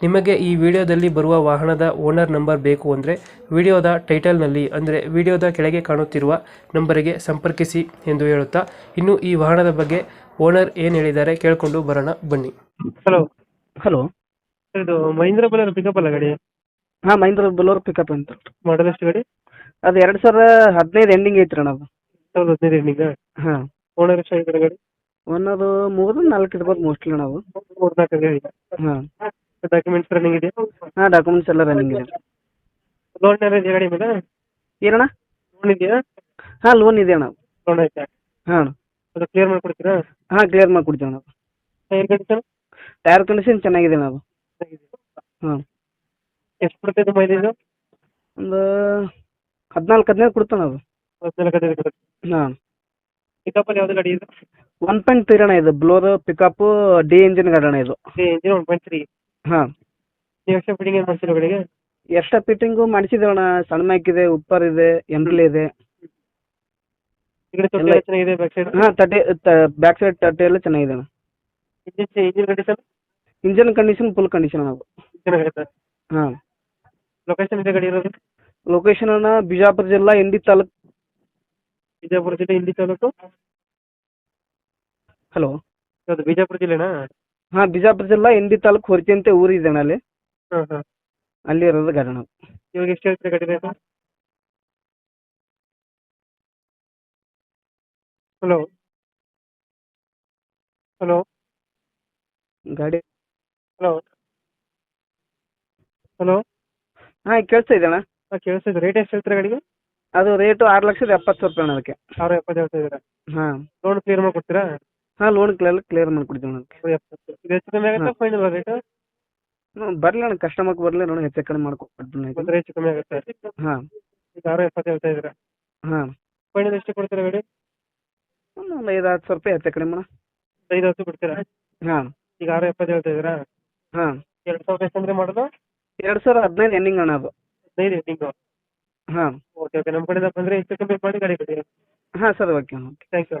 ನಿಮಗೆ ಈ ವಿಡಿಯೋದಲ್ಲಿ ಬರುವ ವಾಹನದ ಓನರ್ ನಂಬರ್ ಬೇಕು ಅಂದರೆ ವಿಡಿಯೋದ ಟೈಟಲ್ನಲ್ಲಿ ಅಂದರೆ ವಿಡಿಯೋದ ಕೆಳಗೆ ಕಾಣುತ್ತಿರುವ ನಂಬರಿಗೆ ಸಂಪರ್ಕಿಸಿ ಎಂದು ಹೇಳುತ್ತಾ ಇನ್ನು ಈ ವಾಹನದ ಬಗ್ಗೆ ಓನರ್ ಏನು ಹೇಳಿದ್ದಾರೆ ಕೇಳಿಕೊಂಡು ಬರೋಣ ಬನ್ನಿ. ಹಲೋ. ಹಲೋ. ಇದು ಮಹೀಂದ್ರ ಬಲರ್ ಪಿಕಪ್ ಅಲ್ಲ ಗಾಡಿ? ಹಾಂ ಮಹೀಂದ್ರ ಬಲೋರ್ ಪಿಕಪ್ ಅಂತ. ಮಾಡಲ್ ಎಷ್ಟು ಗಾಡಿ? ಅದು ಎರಡು ಸಾವಿರ ಹದಿನೈದು ಎಂಡಿಂಗ್ ಐತ್ರಿ ಅಣ್ಣ ಅದು. ಸಾವಿರದ ಹದಿನೈದು ಎಂಡಿಂಗ್ ಹಾಂ. ಓನರ್ ಎಷ್ಟು ಗಾಡಿ? ಒನ್ನದು ಮೂರು ನಾಲ್ಕು ಇರ್ಬೋದು ಮೋಸ್ಟ್ಲಿ ಅಣ್ಣ ಅದು. ಮೂರ್ನಾಲ್ಕು ಗಾಡಿ ಹಾಂ. ಡಾಕ್ಯುಮೆಂಟ್ಸ್ ರನ್ನಿಂಗ್ ಇದೆಯಾ ಹಾಂ ಡಾಕ್ಯುಮೆಂಟ್ಸ್ ಎಲ್ಲ ರನ್ನಿಂಗ್ ಇದೆ. ಲೋನ್ ಇದೆಯಾ ಗಾಡಿ ಮೇಲೆ? ಏನಣ್ಣ? ಲೋನ್ ಇದೆಯಾ? ಹಾಂ ಲೋನ್ ಇದೆ ಅಣ್ಣ. ಲೋನ್ ಐತೆ ಹಾಂ ಅದು ಕ್ಲಿಯರ್ ಮಾಡ್ಕೊಡ್ತೀರಾ? ಹಾಂ ಕ್ಲಿಯರ್ ಮಾಡಿಕೊಡ್ತೀವಿ ಅಣ್ಣ. ಟೈರ್ ಕಂಡೀಷನ್ ಟೈರ್ ಕಂಡೀಷನ್ ಚೆನ್ನಾಗಿದೆ ಅಣ್ಣ ಅದು. ಹಾಂ. ಎಷ್ಟು ಕೊಡ್ತೈತೆ ಮೈಲೇಜ್ ಒಂದು ಹದಿನಾಲ್ಕು ಹದಿನೈದು ಕೊಡ್ತಾನೆ ಅದು. ಹದಿನಾಲ್ಕು ಹದಿನೈದು ಕೊಡುತ್ತೆ. ಹಾಂ. ಪಿಕಪ್ ಅಲ್ಲಿ ಯಾವ್ದು ಗಾಡಿ ಇದೆ? ಒನ್ ಪಾಯಿಂಟ್ ತ್ರೀ ಅಣ್ಣ ಇದು. ಬ್ಲೋರ್ ಪಿಕಪ್ ಡಿ ಇಂಜಿನ್ ಗಾಡಿ ಅಣ್ಣ ಇದು. ಇಂಜಿನ್ ಒನ್ ಪಾಯಿಂಟ್ ತ್ರೀ ಹಾಂ. ನೀವು ಎಕ್ಸ್ಟ್ರಾ ಫಿಟ್ಟಿಂಗ್ ಏನು ಮಾಡ್ಸಿರೋ ಗಾಡಿಗೆ ಎಷ್ಟ ಫಿಟ್ಟಿಂಗು ಮಾಡಿಸಿದ್ದೇವೆ ಅಣ್ಣ. ಸಣ್ಣ ಮ್ಯಾಕ್ ಇದೆ ಉಪ್ಪರ್ ಇದೆ ಎಂಬ್ಲಿ ಇದೆ. ಕಡೆ ತೊಟ್ಟಿ ಎಲ್ಲ- ಎಲ್ಲ ಚೆನ್ನಾಗಿದೆ ಬ್ಯಾಕ್ ಸೈಡ್ ಹಾಂ ತಟ್ಟೆ ಬ್ಯಾಕ್ ಸೈಡ್ ತಟ್ಟೆ ಎಲ್ಲ ಚೆನ್ನಾಗಿದೆ ಅಣ್ಣ. Engine engine condition engine condition full condition ನಾವು ಚೆನ್ನಾಗಿರುತ್ತೆ? ಹಾಂ. ಲೊಕೇಶನ್ ಇದೆ ಗಾಡಿ ಇರೋದು? ಲೊಕೇಶನ್ ಅಣ್ಣ ಬಿಜಾಪುರ ಜಿಲ್ಲಾ ಇಂಡಿ ತಾಲೂಕ್. ಬಿಜಾಪುರ ಜಿಲ್ಲೆ ಇಂಡಿ ತಾಲೂಕು? ಹಲೋ ಅದು ಬಿಜಾಪುರ ಜಿಲ್ಲೆನಾ? ಹಾಂ ಬಿಜಾಪುರ ಜಿಲ್ಲಾ ಇಂಡಿ ತಾಲೂಕ್ ಹೊರಚಿ ಅಂತ ಊರಿದೆ ಅಣ್ಣ ಅಲ್ಲಿ. ಹಾಂ ಹಾಂ. ಅಲ್ಲಿ ಇರೋದು ಗಾಡಿ ಅಣ್ಣ ಇವಾಗ ಎಷ್ಟು ಹೇಳ್ತೀರಿ ಗಾಡಿ ರೇಟು ಹಲೋ. ಹಲೋ. ಗಾಡಿ. ಹಲೋ. ಹಲೋ. ಹಾಂ ಕೇಳಿಸ್ತಾ ಇದೆ ಅಣ್ಣ. ಹಾಂ ಕೇಳಿಸ್ತಿದೆ ರೇಟ್ ಎಷ್ಟು ಹೇಳ್ತೀರಾ ಗಾಡಿಗೆ? ಅದು ರೇಟು ಆರು ಲಕ್ಷದ ಎಪ್ಪತ್ತು ಸಾವಿರ ರೂಪಾಯಿ ಅಣ್ಣ ಅದಕ್ಕೆ. ಸಾವಿರ ಎಪ್ಪತ್ತು ಹೇಳ್ತಾ ಇದ್ದೀರಾ? ಹಾಂ. ಲೋನ್ ಕ್ಲಿಯರ್ ಮಾಡ್ಕೊಡ್ತೀರಾ? ಹಾಂ ಲೋನ್ ಕ್ಲಿಯರ್ ಕ್ಲಿಯರ್ ಮಾಡಿಕೊಡ್ತೀವಿ ಅಣ್ಣ. ಇದು ಕಮ್ಮಿ ಆಗುತ್ತಾ ಫೈನಲ್ ರೇಟ್ ಹ್ಞೂ ಬರಲಿ ಅಣ್ಣ ಕಸ್ಟಮರ್ಗೆ ಬರಲಿ ನೋಡಿ ಹೆಚ್ಚು ಕಡಿಮೆ ಮಾಡ್ಕೊಡ್ತೀನಿ ಒಂದು ಹೆಚ್ಚು ಕಮ್ಮಿ ಆಗುತ್ತೆ? ಹಾಂ. ಸಾವಿರ ಎಪ್ಪತ್ತು ಹೇಳ್ತಾ ಇದ್ದೀರಾ? ಹಾಂ. ಫೈನಲ್ ಎಷ್ಟು ಕೊಡ್ತೀರಾ ಗಾಡಿ? ಒಂದು ಐದು ಹತ್ತು ಸಾವಿರ ರೂಪಾಯಿ ಹೆಚ್ಚು ಕಡಿಮೆ ಅಣ್ಣ. ಐದು ಹತ್ತು ಕೊಡ್ತೀರಾ? ಹಾಂ. ಈಗ ಆರು ಎಪ್ಪತ್ತು ಹೇಳ್ತಾ ಇದ್ದೀರಾ? ಹಾಂ. ಎರಡು ಸಾವಿರ ಎಷ್ಟು ಅಂದ್ರೆ ಮಾಡೋದು? ಎರಡು ಸಾವಿರ ಹದಿನೈದು ಎಂಡಿಂಗ್ ಅಣ್ಣ ಅದು. ಹದಿನೈದು ಎಂಡಿಂಗು ಹಾಂ. Okay okay. ನಮ್ಮ ಕಡೆಯಿಂದ ಬಂದರೆ ಹೆಚ್ಚು ಕಮ್ಮಿ ಮಾಡಿ ಗಾಡಿ ಕೊಡಿ ಹಾಂ sir okay okay. Thank you